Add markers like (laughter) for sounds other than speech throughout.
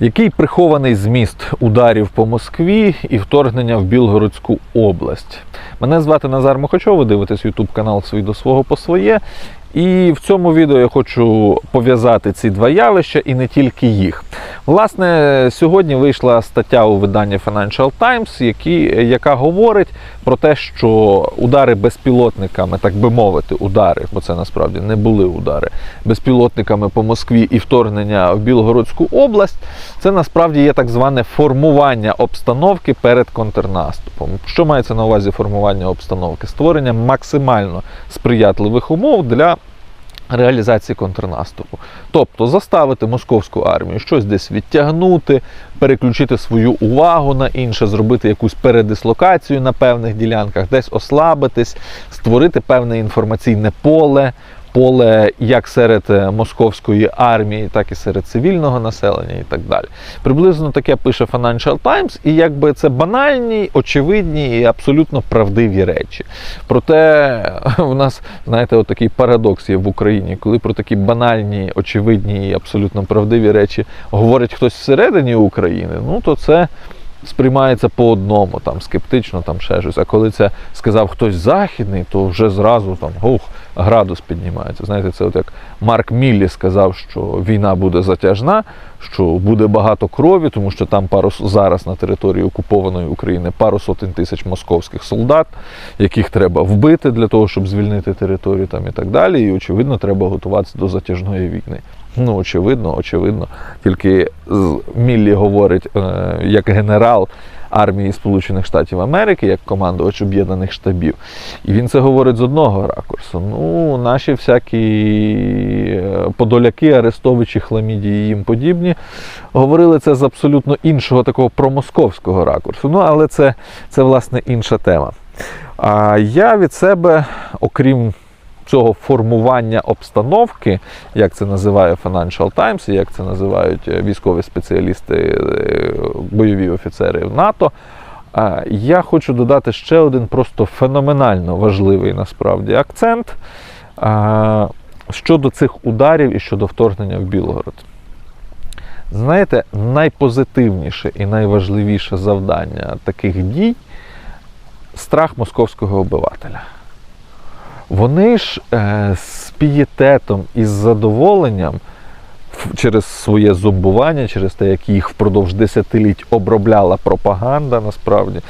Який прихований зміст ударів по Москві і вторгнення в Білгородську область? Мене звати Назар Мохачов, ви дивитесь YouTube канал «Свій до свого по своє. І в цьому відео я хочу пов'язати ці два явища і не тільки їх. Власне, сьогодні вийшла стаття у виданні Financial Times, які, яка говорить про те, що удари безпілотниками, так би мовити, удари, бо це насправді не були удари, безпілотниками по Москві і вторгнення в Білгородську область, це насправді є так зване формування обстановки перед контрнаступом. Що мається на увазі формування обстановки? Створення максимально сприятливих умов для реалізації контрнаступу. Тобто заставити московську армію щось десь відтягнути, переключити свою увагу на інше, зробити якусь передислокацію на певних ділянках, десь ослабитись, створити певне інформаційне поле. Поле як серед е, московської армії, так і серед цивільного населення, і так далі. Приблизно таке пише Financial Times, і якби це банальні, очевидні і абсолютно правдиві речі. Проте у нас, знаєте, от такий парадокс є в Україні, коли про такі банальні, очевидні і абсолютно правдиві речі говорить хтось всередині України, ну то це сприймається по одному, там скептично, там ще щось. А коли це сказав хтось західний, то вже зразу там ух, градус піднімається. Знаєте, це от як Марк Міллі сказав, що війна буде затяжна, що буде багато крові, тому що там пару зараз на території окупованої України пару сотень тисяч московських солдат, яких треба вбити для того, щоб звільнити територію там і так далі. І очевидно, треба готуватися до затяжної війни. Ну, очевидно, очевидно. Тільки Міллі говорить е, як генерал армії Сполучених Штатів Америки, як командувач об'єднаних штабів. І він це говорить з одного ракурсу. Ну, наші всякі е, подоляки, Арестовичі, Хламідії і їм подібні говорили це з абсолютно іншого такого промосковського ракурсу. Ну, але це, це власне інша тема. А я від себе, окрім цього формування обстановки, як це називає Financial Times, як це називають е, військові спеціалісти, е, бойові офіцери в НАТО. е, Я хочу додати ще один просто феноменально важливий насправді акцент щодо цих ударів і щодо вторгнення в Білгород. Знаєте, найпозитивніше і найважливіше завдання таких дій страх московського обивателя. Вони ж е, з пієтетом і з задоволенням через своє зубування, через те, як їх впродовж десятиліть обробляла пропаганда, насправді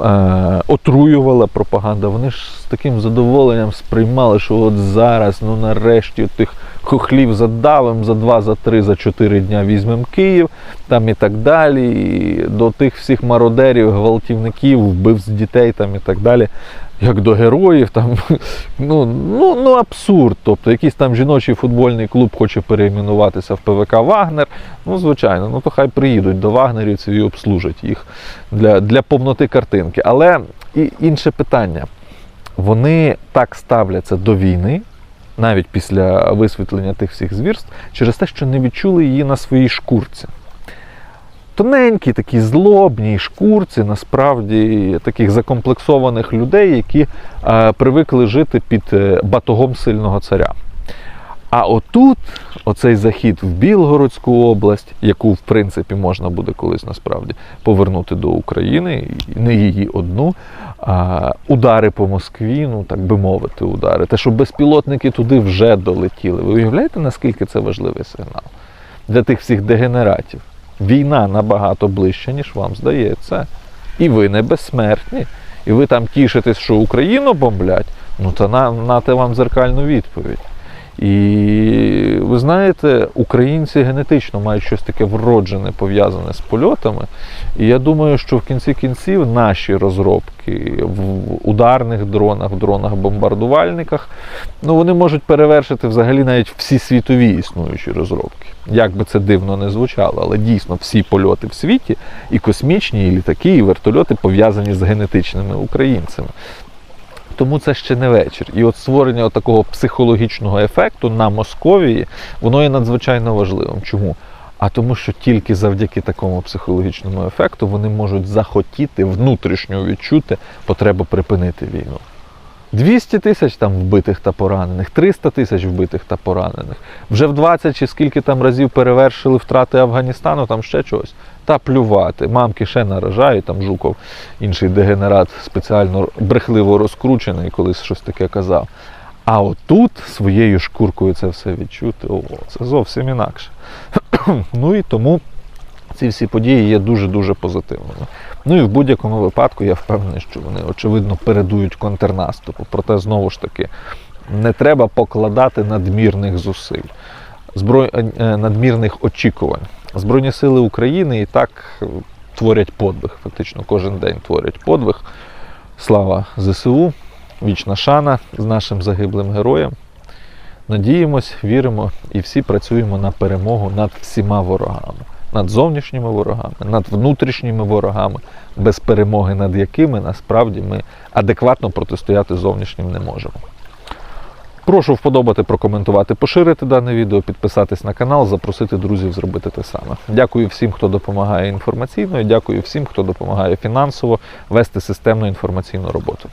е, отруювала пропаганда. Вони ж з таким задоволенням сприймали, що от зараз, ну нарешті, тих хохлів задавим за два, за три, за чотири дня візьмемо Київ, там і так далі. І до тих всіх мародерів, гвалтівників, вбивць дітей там і так далі. Як до героїв, там (laughs) ну, ну, ну абсурд. Тобто якийсь там жіночий футбольний клуб хоче перейменуватися в ПВК Вагнер. Ну, звичайно, ну то хай приїдуть до вагнерівців і обслужать їх для, для повноти картинки. Але і інше питання. Вони так ставляться до війни, навіть після висвітлення тих всіх звірств, через те, що не відчули її на своїй шкурці. Тоненькі, такі злобні шкурці, насправді таких закомплексованих людей, які е, привикли жити під е, батогом сильного царя. А отут, оцей захід в Білгородську область, яку в принципі можна буде колись насправді повернути до України, не її одну. А, удари по Москві, ну так би мовити, удари. Те, що безпілотники туди вже долетіли. Ви уявляєте, наскільки це важливий сигнал для тих всіх дегенератів? Війна набагато ближче, ніж вам здається. І ви не безсмертні. І ви там тішитесь, що Україну бомблять, ну то на, нате вам зеркальну відповідь. І ви знаєте, українці генетично мають щось таке вроджене, пов'язане з польотами. І я думаю, що в кінці кінців наші розробки в ударних дронах, в дронах-бомбардувальниках, ну вони можуть перевершити взагалі навіть всі світові існуючі розробки. Як би це дивно не звучало, але дійсно всі польоти в світі, і космічні, і літаки, і вертольоти пов'язані з генетичними українцями. Тому це ще не вечір. І от створення такого психологічного ефекту на Московії, воно є надзвичайно важливим. Чому? А тому, що тільки завдяки такому психологічному ефекту вони можуть захотіти внутрішньо відчути потребу припинити війну. 200 тисяч там вбитих та поранених, 300 тисяч вбитих та поранених. Вже в 20 чи скільки там разів перевершили втрати Афганістану, там ще чогось. Та плювати. Мамки ще наражають, там Жуков, інший дегенерат, спеціально брехливо розкручений, колись щось таке казав. А отут своєю шкуркою це все відчути, о, це зовсім інакше. (clears throat) ну і тому ці всі події є дуже-дуже позитивними. Ну і в будь-якому випадку я впевнений, що вони очевидно передують контрнаступу. Проте знову ж таки не треба покладати надмірних зусиль, зброй... е, надмірних очікувань. Збройні сили України і так е, творять подвиг. Фактично кожен день творять подвиг. Слава ЗСУ, вічна шана з нашим загиблим героєм. Надіємось, віримо і всі працюємо на перемогу над всіма ворогами, над зовнішніми ворогами, над внутрішніми ворогами, без перемоги над якими насправді ми адекватно протистояти зовнішнім не можемо. Прошу вподобати, прокоментувати, поширити дане відео, підписатись на канал, запросити друзів зробити те саме. Дякую всім, хто допомагає інформаційно, і дякую всім, хто допомагає фінансово вести системну інформаційну роботу.